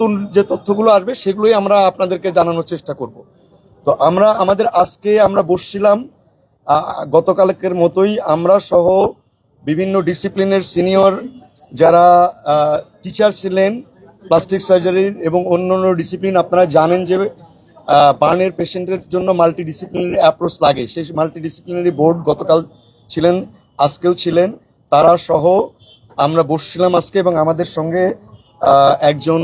নতুন যে তথ্যগুলো আসবে, সেগুলোই আমরা আপনাদেরকে জানানোর চেষ্টা করব। তো আমরা, আমাদের আজকে আমরা বসছিলাম গতকালকের মতোই আমরা সহ বিভিন্ন ডিসিপ্লিনের সিনিয়র যারা টিচার ছিলেন, প্লাস্টিক সার্জারির এবং অন্য অন্য ডিসিপ্লিন, আপনারা জানেন যে বার্নের পেশেন্টের জন্য মাল্টি ডিসিপ্লিনারি অ্যাপ্রোচ লাগে। সেই মাল্টি ডিসিপ্লিনারি বোর্ড গতকাল ছিলেন, আজকেও ছিলেন। তারা সহ আমরা বসছিলাম আজকে এবং আমাদের সঙ্গে একজন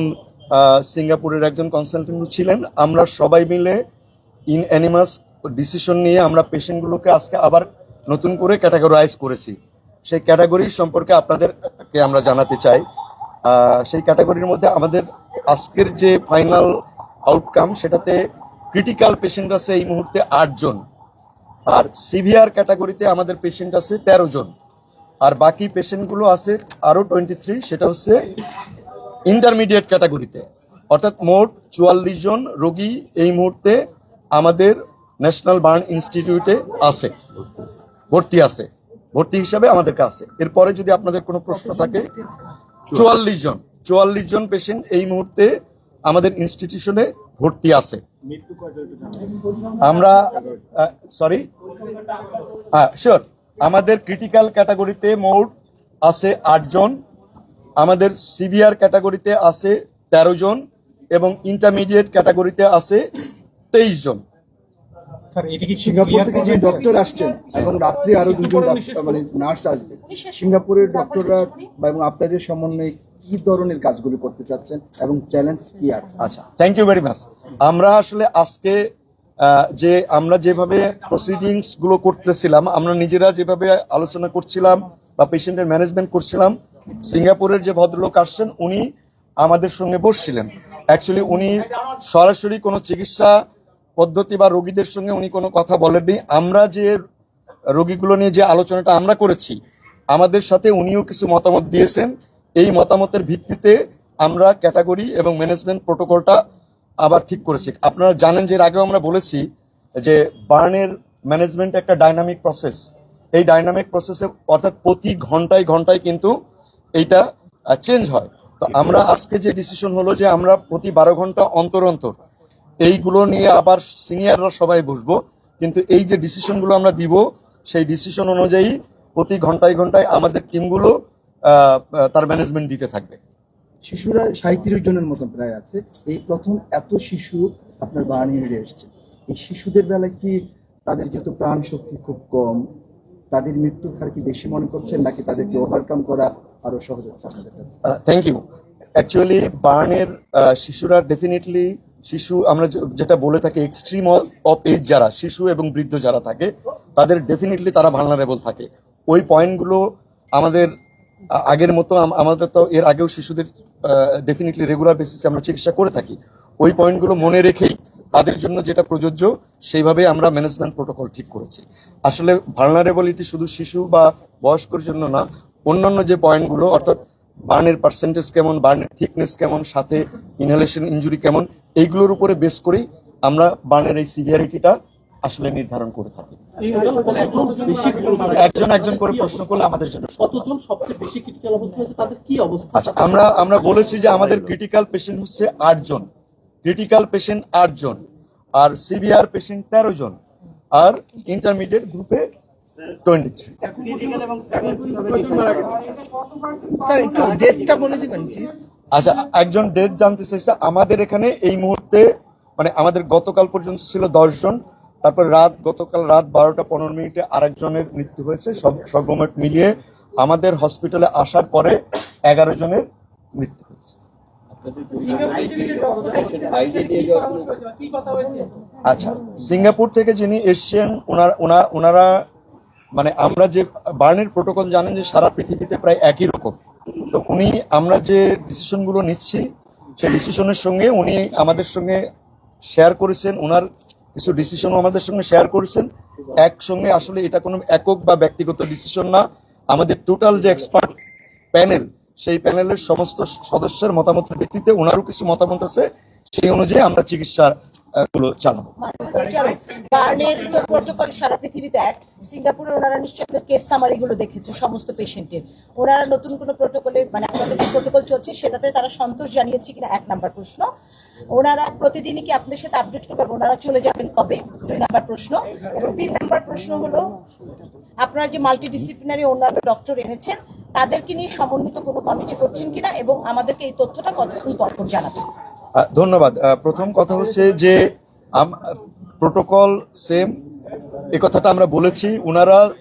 সিঙ্গাপুরের একজন কনসালটেন্ট ছিলেন। আমরা সবাই মিলে ইন অ্যানিমাস ডিসিশন নিয়ে আমরা পেশেন্টগুলোকে আজকে আবার নতুন করে ক্যাটাগরাইজ করেছি। সেই ক্যাটাগরি সম্পর্কে আপনাদেরকে আমরা জানাতে চাই। সেই ক্যাটাগরির মধ্যে আমাদের আজকের যে ফাইনাল আউটকাম সেটাতে ক্রিটিক্যাল পেশেন্ট আছে এই মুহূর্তে আটজন আর সিভিয়ার ক্যাটাগরিতে আমাদের পেশেন্ট আছে তেরো জন। আর বাকি পেশেন্টগুলো আছে আরও টোয়েন্টি থ্রি সেটা হচ্ছে ইন্টারমিডিয়েট ক্যাটাগরিতে অর্থাৎ মোট চুয়াল্লিশ জন রোগী এই মুহূর্তে আমাদের ন্যাশনাল বার্ন ইনস্টিটিউটে আছে। ভর্তি আছে। ভর্তি হিসাবে আমাদেরকে আছে। এরপরে যদি আপনাদের কোনো প্রশ্ন থাকে, চুয়াল্লিশ জন। চুয়াল্লিশ জন পেশেন্ট এই মুহূর্তে আমাদের ইনস্টিটিউশনে ভর্তি আছে। আমরা সরি হ্যাঁ শিওর আমাদের ক্রিটিক্যাল ক্যাটাগরিতে মোট আছে আটজন। আমাদের সিভিয়ার ক্যাটাগরিতে আছে তেরো জন এবং ইন্টারমিডিয়েট ক্যাটাগরিতে আছে তেইশ জন। সিঙ্গাপুর থেকে যে ডক্টর আসছেন এবং রাত্রে আরও দুজন মানে নার্স আসবে। সিঙ্গাপুরের ডক্টররা বা এবং আপনাদের সমন্বয়ে কি ধরনের কাজগুলো করতে চাচ্ছেন এবং চ্যালেঞ্জ কি আছে? আচ্ছা থ্যাংক ইউ ভেরি মাচ আমরা আসলে আজকে যে আমরা যেভাবে প্রসিডিংসগুলো করতেছিলাম আমরা নিজেরা যেভাবে আলোচনা করছিলাম বা পেশেন্টের ম্যানেজমেন্ট করছিলাম সিঙ্গাপুরের যে ভদ্রলোক আসছেন, উনি আমাদের সঙ্গে বসছিলেন। অ্যাকচুয়ালি উনি সরাসরি কোনো চিকিৎসা পদ্ধতি বা রোগীদের সঙ্গে উনি কোনো কথা বলেননি। আমরা যে রোগীগুলো নিয়ে যে আলোচনাটা আমরা করেছি, আমাদের সাথে উনিও কিছু মতামত দিয়েছেন। এই মতামতের ভিত্তিতে আমরা ক্যাটাগরি এবং ম্যানেজমেন্ট প্রোটোকলটা আবার ঠিক করেছি। আপনারা জানেন যে এর আগেও আমরা বলেছি যে বার্নের ম্যানেজমেন্ট একটা ডাইনামিক প্রসেস। এই ডাইনামিক প্রসেসে অর্থাৎ প্রতি ঘন্টায় ঘন্টায় কিন্তু এইটা চেঞ্জ হয়। তো আমরা আজকে যে ডিসিশন হলো যে আমরা প্রতি বারো ঘণ্টা অন্তর অন্তর এইগুলো নিয়ে আবার সিনিয়ররা সবাই বসবো, কিন্তু এই যে ডিসিশনগুলো আমরা দিব, সেই ডিসিশন অনুযায়ী প্রতি ঘন্টায় ঘন্টায় আমাদের টিমগুলো তার ম্যানেজমেন্ট দিতে থাকবে। শিশুরা সাঁত্রিশ জনের মতন প্রায় আছে। এই প্রথম এত শিশু আপনার বার্নিয়ে এসছে। এই শিশুদের বেলায় কি তাদের যেহেতু প্রাণ শক্তি খুব কম, তাদের মৃত্যুর হার কি বেশি মনে করছেন নাকি তাদেরকে ওভারকাম করা আরও সহজ হচ্ছে আপনাদের থ্যাংক ইউ অ্যাকচুয়ালি বার্নের শিশুরা ডেফিনেটলি শিশু, আমরা যেটা বলে থাকি এক্সট্রিম অফ এজ যারা, শিশু এবং বৃদ্ধ যারা থাকে, তাদের ডেফিনেটলি তারা ভালনারেবল থাকে। ওই পয়েন্টগুলো আমাদের আগের মতো আমাদের তো এর আগেও শিশুদের ডেফিনেটলি রেগুলার বেসিসে আমরা চিকিৎসা করে থাকি। ওই পয়েন্টগুলো মনে রেখেই তাদের জন্য যেটা প্রযোজ্য, সেইভাবে আমরা ম্যানেজমেন্ট প্রোটোকল ঠিক করেছি। আসলে ভালনারেবলিটি শুধু শিশু বা বয়স্কর জন্য না অন্যান্য যে পয়েন্টগুলো অর্থাৎ বার্নের পার্সেন্টেজ কেমন বার্নের থিকনেস কেমন সাথে ইনহেলেশন ইনজুরি কেমন এইগুলোর উপরে বেস করেই আমরা বার্নের এই সিভিয়ারিটিটা আসলে নির্ধারণ করে থাকি। একজন একজন করে প্রশ্ন করলে আমাদের জন্য কতজন সবচেয়ে বেশি ক্রিটিক্যাল অবস্থা হয়েছে তাদের কি অবস্থা? আচ্ছা আমরা আমরা বলেছি যে আমাদের ক্রিটিক্যাল পেশেন্ট হচ্ছে আট জন। ক্রিটিক্যাল পেশেন্ট আট জন আর সিভিয়ার পেশেন্ট তেরো জন আর ইন্টারমিডিয়েট গ্রুপে টোয়েন্টি থ্রি স্যার একটু ডেটটা বলে দিবেন প্লিজ আচ্ছা একজন ডেথ জানতে চাইছে আমাদের এখানে এই মুহূর্তে মানে আমাদের গতকাল পর্যন্ত ছিল দশ জন তারপর রাত গতকাল রাত বারোটা পনেরো মিনিটে আরেকজনের মৃত্যু হয়েছে সব সর্বমোট মিলিয়ে আমাদের হসপিটালে আসার পরে এগারো জনের মৃত্যু হয়েছে। আচ্ছা সিঙ্গাপুর থেকে যিনি এসছেন ওনার ওনারা মানে আমরা যে বার্নের প্রোটোকল জানেন যে সারা পৃথিবীতে প্রায় একই রকম। তো উনি আমরা যে ডিসিশনগুলো নিচ্ছি, সেই ডিসিশনের সঙ্গে উনি আমাদের সঙ্গে শেয়ার করেছেন ওনার কিছু ডিসিশনও আমাদের সঙ্গে শেয়ার করেছেন। একসঙ্গে আসলে এটা কোনো একক বা ব্যক্তিগত ডিসিশন না। আমাদের টোটাল যে এক্সপার্ট প্যানেল, সেই প্যানেলের সমস্ত সদস্যের মতামতের ভিত্তিতে ওনারও কিছু মতামত আছে। সেই অনুযায়ী আমরা চিকিৎসা গুলো চালাবো প্রোটোকল সারা পৃথিবীতে এক। সিঙ্গাপুরে ওনারা নিশ্চয়ই কেস সামারি গুলো দেখেছে, সমস্ত পেশেন্টের ওনারা নতুন কোনো প্রোটোকলে মানে আপনাদের প্রোটোকল চলছে, সেটাতে তারা সন্তোষ জানিয়েছে কিনা এক নাম্বার প্রশ্ন। ওনারা প্রতিদিনই কি আপনাদের সাথে আপডেট করবে? ওনারা চলে যাবেন কবে? দুই নাম্বার প্রশ্ন। এবং তিন নাম্বার প্রশ্ন হলো, আপনারা যে মাল্টি ডিসিপ্লিনারি অন্যান্য ডক্টর এনেছেন, তাদেরকে নিয়ে সমন্বিত কোনো কমিটি করছেন কিনা? এবং আমাদেরকে এই তথ্যটা কতক্ষণ পরপর জানাবেন? ধন্যবাদ। প্রথম কথা হচ্ছে যে প্রোটোকল সেম এ কথাটা আমরা বলেছি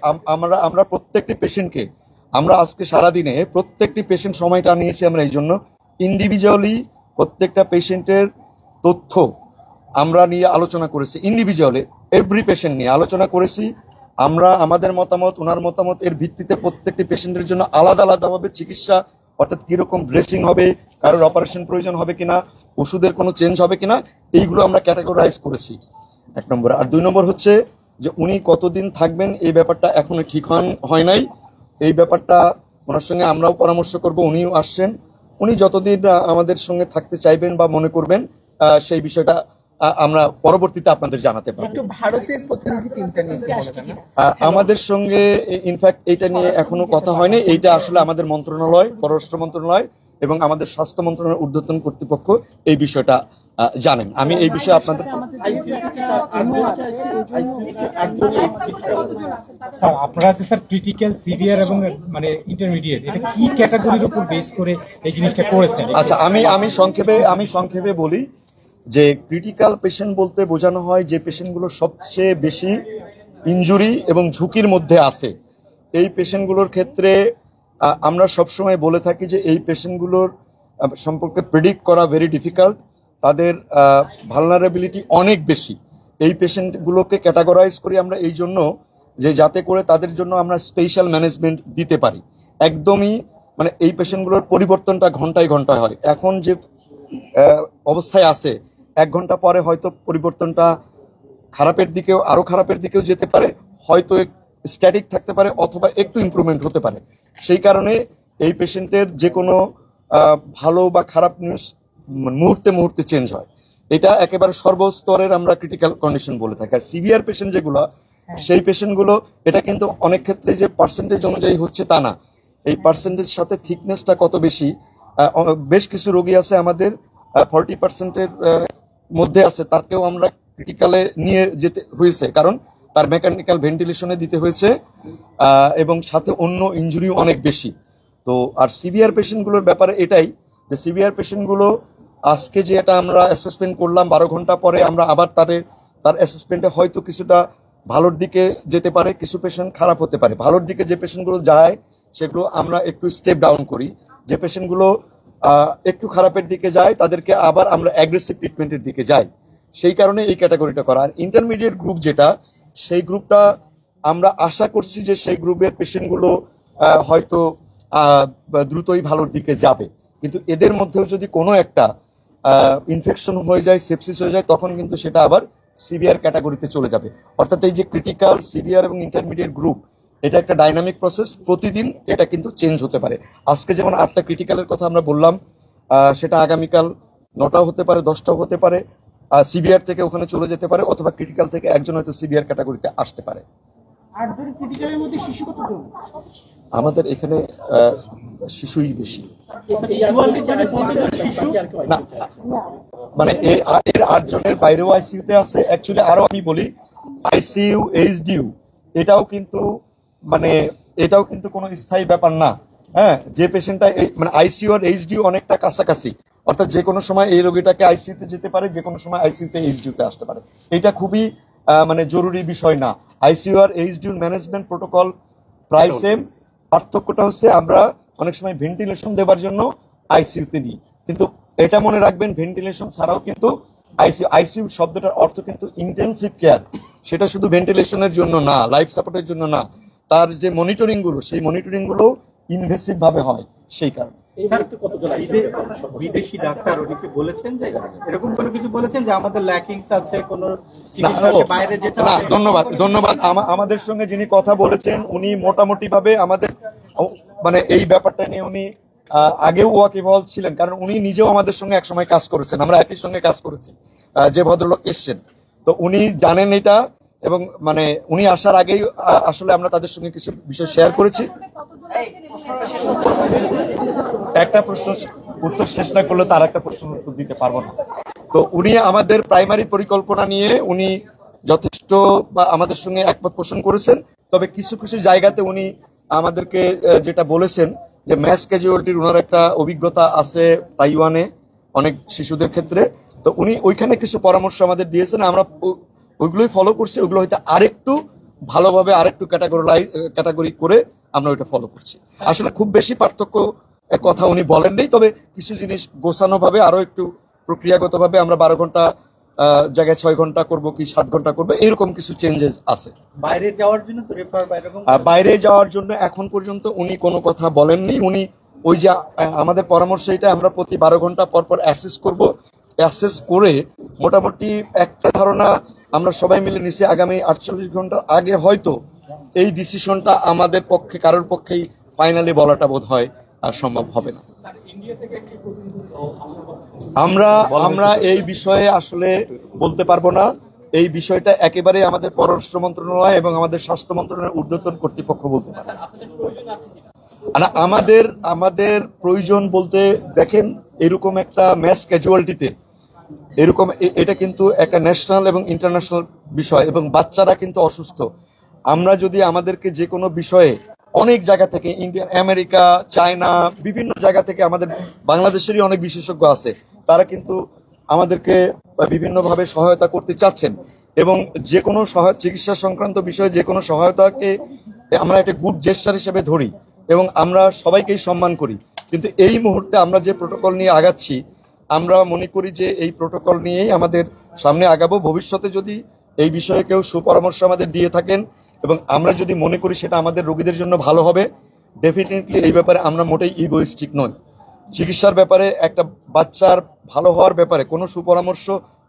আম- আমরা আমরা প্রত্যেকটি পেশেন্টকে আমরা আজকে সারাদিনে প্রত্যেকটি পেশেন্ট সময়টা নিয়েছি আমরা এই জন্য। ইন্ডিভিজুয়ালি প্রত্যেকটা পেশেন্টের তথ্য আমরা নিয়ে আলোচনা করেছি ইন্ডিভিজুয়ালি এভরি পেশেন্ট নিয়ে আলোচনা করেছি। আমরা আমাদের মতামত ওনার মতামত, এর ভিত্তিতে প্রত্যেকটি পেশেন্টের জন্য আলাদা আলাদাভাবে চিকিৎসা অর্থাৎ কীরকম ড্রেসিং হবে, কারোর অপারেশন প্রয়োজন হবে কিনা, ওষুধের কোনো চেঞ্জ হবে কিনা, এইগুলো আমরা ক্যাটাগরাইজ করেছি। এক নম্বর। আর দুই নম্বর হচ্ছে যে উনি কতদিন থাকবেন, এই ব্যাপারটা এখনও ঠিক হন- হয় নাই। এই ব্যাপারটা ওনার সঙ্গে আমরাও পরামর্শ করব, উনিও আসছেন। উনি যতদিন আমাদের সঙ্গে থাকতে চাইবেন বা মনে করবেন সেই বিষয়টা আমরা পরবর্তীতে আপনাদের জানাতে পারব। একটু ভারতের প্রতিনিধি টিমটা নিয়ে আমাদের সঙ্গে ইনফ্যাক্ট এটা নিয়ে এখনও কথা হয়নি। এইটা আসলে আমাদের মন্ত্রণালয় পররাষ্ট্র মন্ত্রণালয় এবং আমাদের স্বাস্থ্য মন্ত্রণালয়ের ঊর্ধ্বতন কর্তৃপক্ষ এই বিষয়টা আহ, জানেন। আমি এই বিষয়ে আপনাদের স্যার আপনারা যে স্যার ক্রিটিক্যাল সিভিয়ার এবং মানে ইন্টারমিডিয়েট এটা কি ক্যাটাগরির উপর বেস করে এই জিনিসটা করেছেন? আচ্ছা আমি আমি সংক্ষেপে আমি সংক্ষেপে বলি যে ক্রিটিক্যাল পেশেন্ট বলতে বোঝানো হয় যে পেশেন্টগুলো সবচেয়ে বেশি ইনজুরি এবং ঝুঁকির মধ্যে আছে। এই পেশেন্টগুলোর ক্ষেত্রে আমরা সবসময় বলে থাকি যে এই পেশেন্টগুলোর সম্পর্কে প্রেডিক্ট করা ভেরি ডিফিকাল্ট তাদের ভালনারেবিলিটি অনেক বেশি। এই পেশেন্টগুলোকে ক্যাটাগরাইজ করি আমরা এই জন্য যে যাতে করে তাদের জন্য আমরা স্পেশাল ম্যানেজমেন্ট দিতে পারি। একদমই মানে এই পেশেন্টগুলোর পরিবর্তনটা ঘন্টায় ঘন্টায় হয়। এখন যে অবস্থায় আছে এক ঘণ্টা পরে হয়তো পরিবর্তনটা খারাপের দিকেও আরও খারাপের দিকেও যেতে পারে হয়তো স্ট্যাটিক থাকতে পারে অথবা একটু ইমপ্রুভমেন্ট হতে পারে। সেই কারণে এই পেশেন্টের যে কোনো ভালো বা খারাপ নিউজ মুহূর্তে মুহূর্তে চেঞ্জ হয়। এটা একেবারে সর্বস্তরের আমরা ক্রিটিক্যাল কন্ডিশন বলে থাকি। আর সিভিয়ার পেশেন্ট যেগুলো সেই পেশেন্টগুলো এটা কিন্তু অনেক ক্ষেত্রে যে পার্সেন্টেজ অনুযায়ী হচ্ছে তা না। এই পার্সেন্টেজ সাথে থিকনেসটা কত বেশি বেশ কিছু রোগী আছে আমাদের ফর্টি পার্সেন্টের মধ্যে আছে, তাকেও আমরা ক্রিটিক্যালে নিয়ে যেতে হয়েছে। কারণ তার মেকানিক্যাল ভেন্টিলেশনে দিতে হয়েছে এবং সাথে অন্য ইনজুরি অনেক বেশি। তো, আর সিভিয়ার পেশেন্টগুলোর ব্যাপারে এটাই যে সিভিয়ার পেশেন্টগুলো আজকে যে এটা আমরা অ্যাসেসমেন্ট করলাম, বারো ঘণ্টা পরে আমরা আবার তাদের, তার অ্যাসেসমেন্টে হয়তো কিছুটা ভালোর দিকে যেতে পারে, কিছু পেশেন্ট খারাপ হতে পারে। ভালোর দিকে যে পেশেন্টগুলো যায়, সেগুলো আমরা একটু স্টেপ ডাউন করি। যে পেশেন্টগুলো একটু খারাপের দিকে যায়, তাদেরকে আবার আমরা অ্যাগ্রেসিভ ট্রিটমেন্টের দিকে যাই। সেই কারণে এই ক্যাটাগরিটা করা। আর ইন্টারমিডিয়েট গ্রুপ যেটা, সেই গ্রুপটা আমরা আশা করছি যে সেই গ্রুপের পেশেন্টগুলো হয়তো দ্রুতই ভালোর দিকে যাবে। কিন্তু এদের মধ্যেও যদি কোনো একটা ইনফেকশন হয়ে যায় সেপসিস হয়ে যায়, তখন কিন্তু সেটা আবার সিভিয়ার ক্যাটাগরিতে চলে যাবে। অর্থাৎ এই যে ক্রিটিক্যাল সিভিয়ার এবং ইন্টারমিডিয়েট গ্রুপ এটা একটা ডাইনামিক প্রসেস প্রতিদিন এটা কিন্তু চেঞ্জ হতে পারে। আজকে যেমন আটটা ক্রিটিক্যালের কথা আমরা বললাম সেটা আগামীকাল নটাও হতে পারে দশটাও হতে পারে সিবিআর থেকে ওখানে চলে যেতে পারে অথবা ক্রিটিক্যাল থেকে একজন হয়তো সিবিআর ক্যাটাগরিতে আসতে পারে। আমাদের এখানে শিশুই বেশি। মানে এর আট জনের বাইরেও আইসিইউতে আছে। অ্যাকচুয়ালি আরও আমি বলি আইসিইউ এইচডিইউ এটাও কিন্তু মানে এটাও কিন্তু কোনো স্থায়ী ব্যাপার না। হ্যাঁ যে পেশেন্টটা মানে আইসিইউ আর এইচডিইউ অনেকটা কাছাকাছি। অর্থাৎ যে কোনো সময় এই রোগীটাকে আইসিইউতে যেতে পারে যে কোনো সময় আইসিইউতে এইচডিইউতে আসতে পারে। এটা খুবই মানে জরুরি বিষয় না। আইসিউ আর এইচডিইউ ম্যানেজমেন্ট প্রোটোকল প্রায় সেম পার্থক্যটা হচ্ছে আমরা অনেক সময় ভেন্টিলেশন দেওয়ার জন্য আইসিইউতে নিই। কিন্তু এটা মনে রাখবেন ভেন্টিলেশন ছাড়াও কিন্তু আইসিউ আইসিউ শব্দটার অর্থ কিন্তু ইন্টেনসিভ কেয়ার সেটা শুধু ভেন্টিলেশনের জন্য না লাইফ সাপোর্টের জন্য না। তার যে মনিটরিংগুলো সেই মনিটরিংগুলো ইনভেসিভ ভাবে হয় সেই কারণে। এই মুহূর্তে কতজন বিদে- বিদেশি ডাক্তার উনি বলেছেন যে এরকম কোনো কিছু বলেছেন যে আমাদের ল্যাকিংস আছে কোন না, চিকিৎসাকে ও, বাইরে যেতে না ধন্যবাদ ধন্যবাদ। আমাদের সঙ্গে যিনি কথা বলেছেন উনি মোটামুটি ভাবে আমাদের মানে এই ব্যাপারটা নিয়ে উনি আহ, আগেও ওয়াকিবহল ছিলেন কারণ উনি নিজেও আমাদের সঙ্গে একসময় কাজ করেছেন আমরা একই সঙ্গে কাজ করেছি আহ, যে ভদ্রলোক এসছেন। তো উনি জানেন এটা এবং মানে উনি আসার আগেই আসলে আমরা তাদের সঙ্গে কিছু বিষয় শেয়ার করেছি। একটা প্রশ্ন, উত্তর শেষ না করলে তার একটা প্রশ্ন উত্তর দিতে পারব না। তো উনি আমাদের প্রাইমারি পরিকল্পনা নিয়ে উনি যথেষ্ট বা আমাদের সঙ্গে একমত পোষণ করেছেন। তবে কিছু কিছু জায়গাতে উনি আমাদেরকে যেটা বলেছেন যে ম্যাচ ক্যাজুয়ালিটির ওনার একটা অভিজ্ঞতা আছে তাইওয়ানে অনেক শিশুদের ক্ষেত্রে। তো উনি ওইখানে কিছু পরামর্শ আমাদের দিয়েছেন। আমরা ওইগুলোই ফলো করছি ওগুলো হয়তো আরেকটু ভালোভাবে আরেকটু ক্যাটাগরি ক্যাটাগরি করে আমরা ওইটা ফলো করছি। আসলে খুব বেশি পার্থক্য কথা উনি বলেননি তবে কিছু জিনিস গোছানো ভাবে আরও একটু প্রক্রিয়াগত ভাবে আমরা বারো ঘণ্টা জায়গায় ছয় ঘণ্টা করব কি সাত ঘণ্টা করব এরকম কিছু চেঞ্জেস আছে। বাইরে যাওয়ার জন্য তো রেফার বাইরে যাওয়ার জন্য এখন পর্যন্ত উনি কোনো কথা বলেননি উনি ওই যে আমাদের পরামর্শ এটা আমরা প্রতি বারো ঘণ্টা পর পর অ্যাসেস করব। অ্যাসেস করে মোটামুটি একটা ধারণা আমরা সবাই মিলে নিছি আগামী আটচল্লিশ ঘণ্টার আগে হয়তো এই ডিসিশনটা আমাদের পক্ষে, কারোর পক্ষেই ফাইনালি বলাটা বোধ হয় আর সম্ভব হবে না। আমরা আমরা এই বিষয়ে আসলে বলতে পারব না। এই বিষয়টা একেবারে আমাদের পররাষ্ট্র মন্ত্রণালয় এবং আমাদের স্বাস্থ্য মন্ত্রণালয়ের ঊর্ধ্বতন কর্তৃপক্ষ বলতে পারে। আমাদের আমাদের প্রয়োজন বলতে দেখেন, এরকম একটা ম্যাচ ক্যাজুয়ালিটিতে এরকম এটা কিন্তু একটা ন্যাশনাল এবং ইন্টারন্যাশনাল বিষয় এবং বাচ্চারা কিন্তু অসুস্থ। আমরা যদি আমাদেরকে যে কোনো বিষয়ে অনেক জায়গা থেকে ইন্ডিয়া আমেরিকা, চায়না, বিভিন্ন জায়গা থেকে আমাদের বাংলাদেশেরই অনেক বিশেষজ্ঞ আছে, তারা কিন্তু আমাদেরকে বিভিন্নভাবে সহায়তা করতে চাচ্ছেন এবং যে কোনো সহায়, চিকিৎসা সংক্রান্ত বিষয়ে যে কোনো সহায়তাকে আমরা একটা গুড জেস্টার হিসেবে ধরি এবং আমরা সবাইকেই সম্মান করি। কিন্তু এই মুহূর্তে আমরা যে প্রোটোকল নিয়ে আগাচ্ছি আমরা মনে করি যে এই প্রোটোকল নিয়েই আমাদের সামনে আগাবো। ভবিষ্যতে যদি এই বিষয়ে কেউ সুপরামর্শ আমাদের দিয়ে থাকেন এবং আমরা যদি মনে করি সেটা আমাদের রোগীদের জন্য ভালো হবে ডেফিনেটলি এই ব্যাপারে আমরা মোটেই ইগোইস্টিক নই। চিকিৎসার ব্যাপারে একটা বাচ্চার ভালো হওয়ার ব্যাপারে কোনো সুপরামর্শ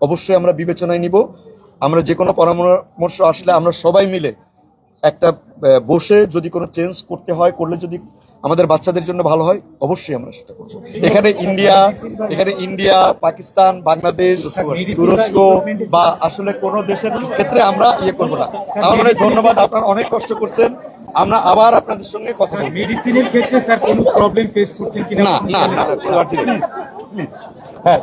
অবশ্যই আমরা বিবেচনায় নিব। আমরা যে কোনো পরামর্শ আসলে আমরা সবাই মিলে একটা বসে যদি কোনো চেঞ্জ করতে হয়, করলে যদি আমাদের বাচ্চাদের জন্য ভালো হয় অবশ্যই আমরা সেটা করব এখানে ইন্ডিয়া এখানে ইন্ডিয়া পাকিস্তান বাংলাদেশ তুরস্ক বা আসলে কোন দেশের ক্ষেত্রে আমরা ইয়ে করব না আমার মনে ধন্যবাদ আপনারা অনেক কষ্ট করছেন আমরা আবার আপনাদের সঙ্গে কথা বলব মেডিসিনের ক্ষেত্রে স্যার কোনো প্রবলেম ফেস করছেন কিনা না না না. হ্যাঁ.